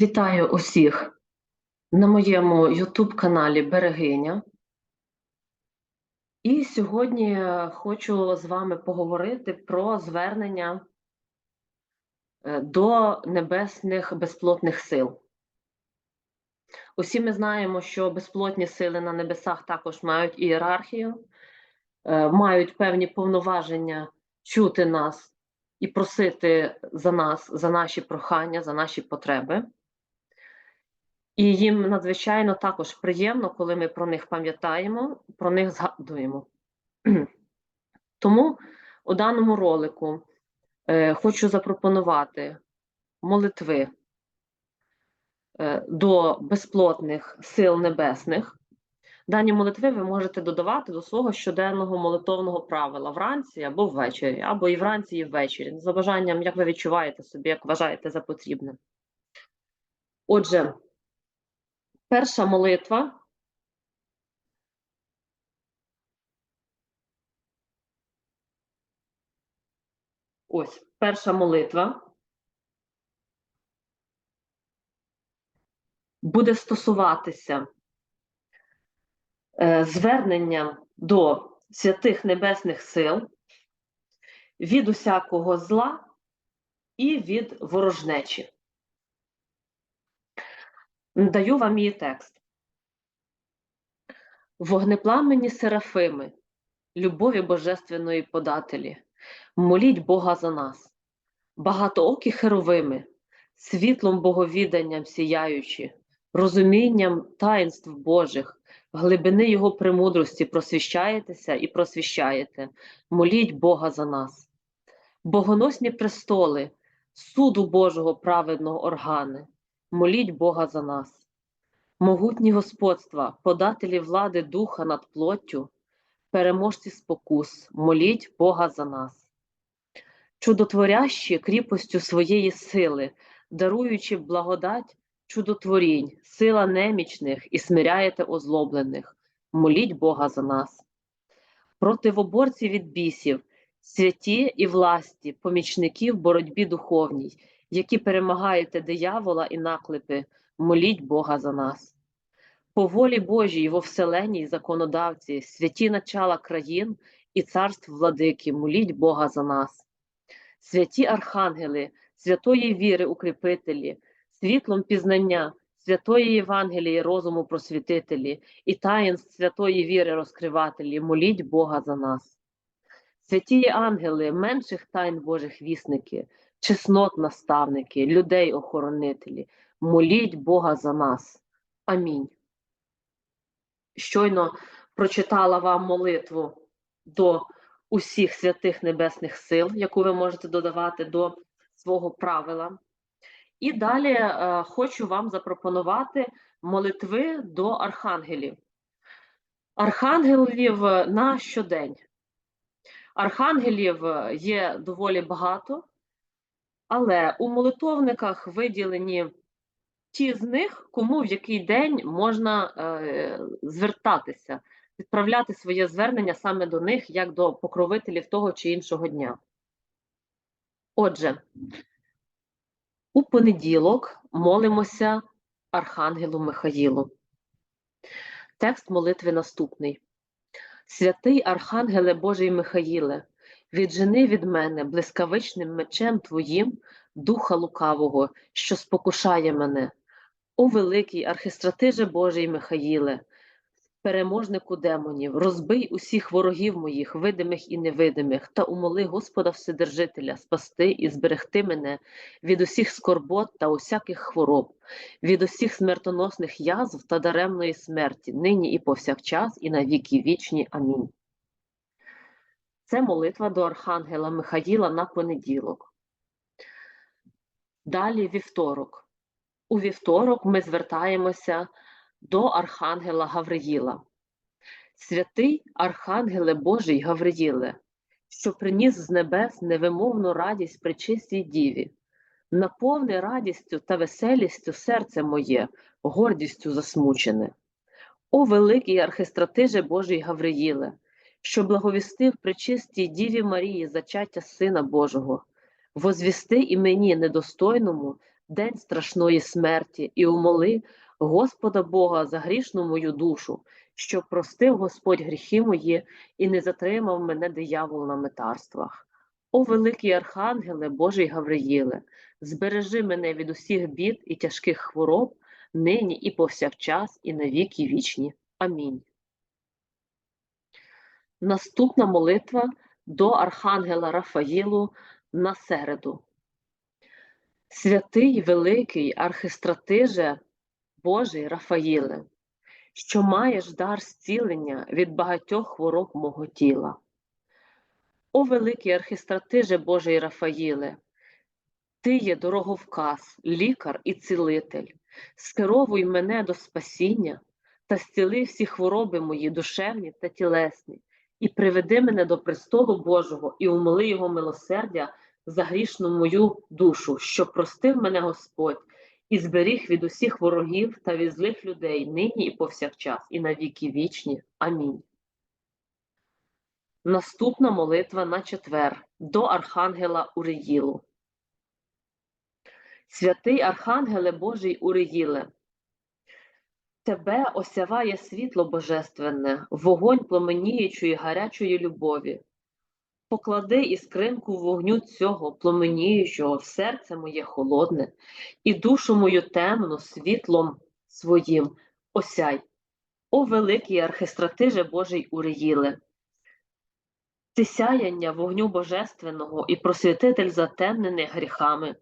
Вітаю усіх на моєму YouTube каналі Берегиня. І сьогодні хочу з вами поговорити про звернення е, до небесних безплотних сил. Усі ми знаємо, що безплотні сили на небесах також мають ієрархію, е, мають певні повноваження чути нас і просити за нас, за наші прохання, за наші потреби. І їм надзвичайно також приємно, коли ми про них пам'ятаємо, про них згадуємо. Тому у даному ролику е, хочу запропонувати молитви е, до безплотних сил небесних. Дані молитви ви можете додавати до свого щоденного молитовного правила вранці або ввечері, або і вранці, і ввечері, за бажанням, як ви відчуваєте собі, як вважаєте за потрібне. Отже, перша молитва. Ось перша молитва буде стосуватися е, звернення до святих небесних сил від усякого зла і від ворожнечі. Даю вам її текст. Вогнепламені серафими, любові божественної подателі, моліть Бога за нас, багатоокі херовими, світлом боговіданням сіяючи, розумінням таїнств Божих, глибини Його премудрості просвіщаєтеся і просвіщаєте, моліть Бога за нас, богоносні престоли, суду Божого праведного органи моліть Бога за нас. Могутні господства, подателі влади духа над плоттю, переможці спокус, моліть Бога за нас. Чудотворящі кріпостю своєї сили, даруючи благодать чудотворінь, сила немічних і смиряєте озлоблених, моліть Бога за нас. Противоборці від бісів, святі і власті, помічники в боротьбі духовній, які перемагаєте диявола і наклепи, моліть Бога за нас. По волі Божій во вселеній законодавці, святі начала країн і царств владики, моліть Бога за нас. Святі архангели, святої віри укріпителі, світлом пізнання, святої Євангелії, розуму просвітителі і таїнств святої віри розкривателі, моліть Бога за нас. Святі ангели, менших тайн Божих вісники, чеснот наставники, людей охоронителі, моліть Бога за нас. Амінь. Щойно прочитала вам молитву до усіх святих небесних сил, яку ви можете додавати до свого правила. І далі е, хочу вам запропонувати молитви до архангелів. Архангелів на щодень. Архангелів є доволі багато, але у молитовниках виділені ті з них, кому в який день можна е, звертатися, відправляти своє звернення саме до них, як до покровителів того чи іншого дня. Отже, у понеділок молимося Архангелу Михаїлу. Текст молитви наступний. Святий Архангеле Божий Михаїле, віджени від мене блискавичним мечем Твоїм духа лукавого, що спокушає мене. О великий архистратиже Божий Михаїле, переможнику демонів, розбий усіх ворогів моїх, видимих і невидимих, та умоли Господа Вседержителя спасти і зберегти мене від усіх скорбот та усяких хвороб, від усіх смертоносних язв та даремної смерті, нині і повсякчас, і на віки вічні. Амінь. Це молитва до Архангела Михаїла на понеділок. Далі вівторок. У вівторок ми звертаємося до Архангела Гавриїла. Святий Архангеле Божий Гавриїле, що приніс з небес невимовну радість при чистій діві, наповни радістю та веселістю серце моє, гордістю засмучене. О великий архистратиже Божий Гавриїле, що благовістив при чистій Діві Марії зачаття Сина Божого, возвісти і мені недостойному день страшної смерті, і умоли Господа Бога за грішну мою душу, щоб простив Господь гріхи мої і не затримав мене диявол на метарствах. О великий архангеле Божий Гавриїле, збережи мене від усіх бід і тяжких хвороб, нині і повсякчас, і на віки вічні. Амінь. Наступна молитва до Архангела Рафаїлу на середу. Святий великий архистратиже Божий Рафаїле, що маєш дар зцілення від багатьох хвороб мого тіла. О великий архистратиже Божий Рафаїле, ти є дороговказ, лікар і цілитель, скеровуй мене до спасіння та зціли всі хвороби мої душевні та тілесні, і приведи мене до престолу Божого і умоли Його милосердя за грішну мою душу, щоб простив мене Господь і зберіг від усіх ворогів та від злих людей нині і повсякчас, і на віки вічні. Амінь. Наступна молитва на четвер до Архангела Уріїлу. Святий Архангеле Божий Уріїле, Тебе осяває світло божественне, вогонь пломеніючої гарячої любові. Поклади іскринку вогню цього пломеніючого в серце моє холодне, і душу мою темну світлом своїм осяй. О великий архистратиже Божий Уріїле! Ти сяяння вогню божественного і просвітитель затемнених гріхами.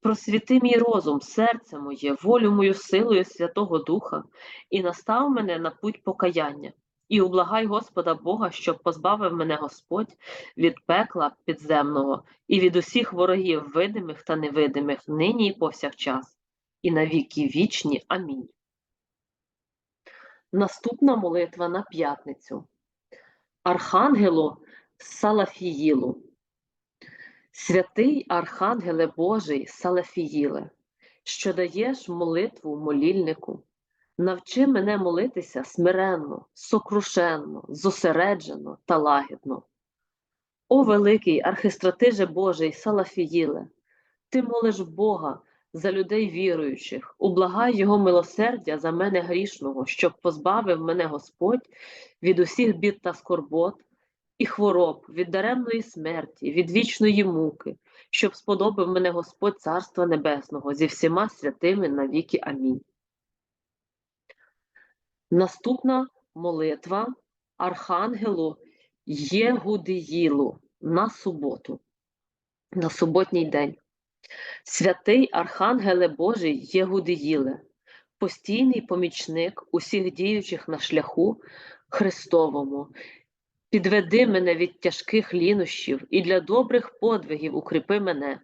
Просвіти мій розум, серце моє, волю мою силою Святого Духа, і настав мене на путь покаяння, і ублагай Господа Бога, щоб позбавив мене Господь від пекла підземного і від усіх ворогів, видимих та невидимих, нині і повсякчас, і на віки вічні. Амінь. Наступна молитва на п'ятницю. Архангелу Салафіїлу. Святий Архангеле Божий Салафіїле, що даєш молитву молільнику, навчи мене молитися смиренно, сокрушенно, зосереджено та лагідно. О великий архистратиже Божий Салафіїле, ти молиш Бога за людей віруючих, ублагай Його милосердя за мене грішного, щоб позбавив мене Господь від усіх бід та скорбот і хвороб, від даремної смерті, від вічної муки, щоб сподобав мене Господь Царства Небесного зі всіма святими навіки. Амінь. Наступна молитва Архангелу Єгудиїлу на суботу, на суботній день. Святий Архангеле Божий Єгудиїле, постійний помічник усіх діючих на шляху Христовому, Підведи мене від тяжких лінощів і для добрих подвигів укріпи мене.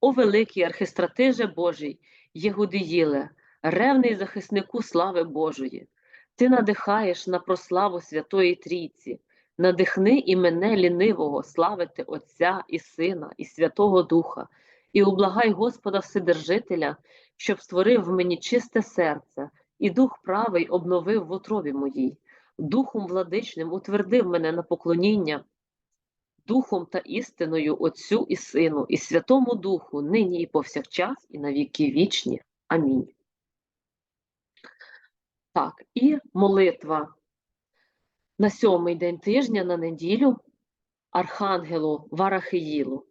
О великий архистратиже Божий, Єгудиїле, ревний захиснику слави Божої, ти надихаєш на прославу Святої Трійці, надихни і мене лінивого славити Отця і Сина, і Святого Духа, і ублагай Господа Вседержителя, щоб створив в мені чисте серце, і дух правий обновив в утробі моїй. Духом владичним утвердив мене на поклоніння, Духом та істиною Отцю і Сину, і Святому Духу, нині і повсякчас, і на віки вічні. Амінь. Так, і молитва на сьомий день тижня на неділю Архангелу Варахиїлу.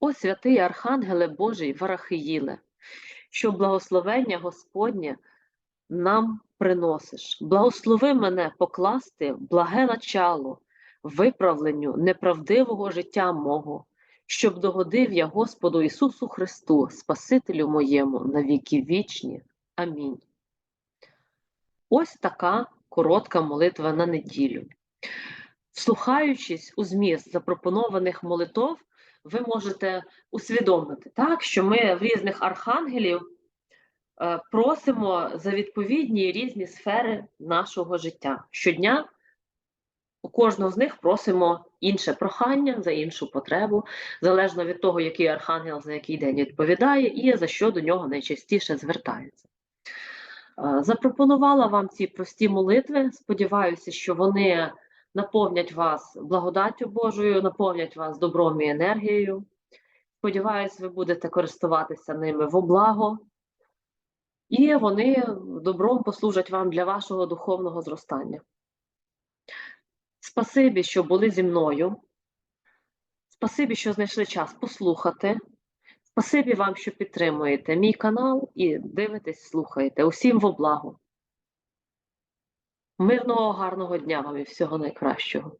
О святий Архангеле Божий Варахиїле, що благословення Господнє нам приносиш. Благослови мене покласти благе начало, виправленню неправдивого життя мого, щоб догодив я Господу Ісусу Христу, Спасителю моєму, на віки вічні. Амінь. Ось така коротка молитва на неділю. Вслухаючись у зміст запропонованих молитов, ви можете усвідомити, так, що ми в різних архангелів Е, просимо за відповідні різні сфери нашого життя. Щодня у кожного з них просимо інше прохання за іншу потребу, залежно від того, який архангел за який день відповідає, і за що до нього найчастіше звертаються. Запропонувала вам ці прості молитви. Сподіваюся, що вони наповнять вас благодаттю Божою, наповнять вас добром і енергією. Сподіваюсь, ви будете користуватися ними во благо, і вони добром послужать вам для вашого духовного зростання. Спасибі, що були зі мною. Спасибі, що знайшли час послухати. Спасибі вам, що підтримуєте мій канал і дивитесь, слухаєте. Усім во благо. Мирного, гарного дня вам і всього найкращого.